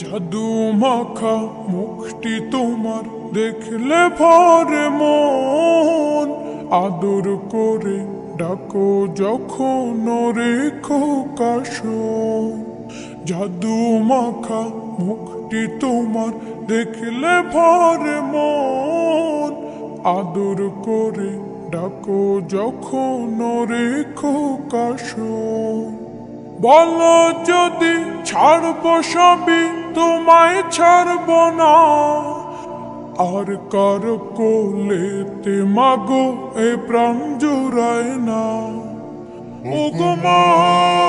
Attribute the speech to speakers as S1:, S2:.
S1: জাদু মাখা মুখটি তোমার দেখলে ভরে মন। আদর করে ডাকো যখন রেখো কাশ জাদু মাখা মুখটি তোমার দেখলে ভরে মন। আদর করে ডাকো যখন রেখো কাশ বলো যদি ছাড়ব সবই, তোমায় ছাড়ব না। আর কার কোলেতে মাগো এ প্রাণ জুড়ায় না। ও গো মা!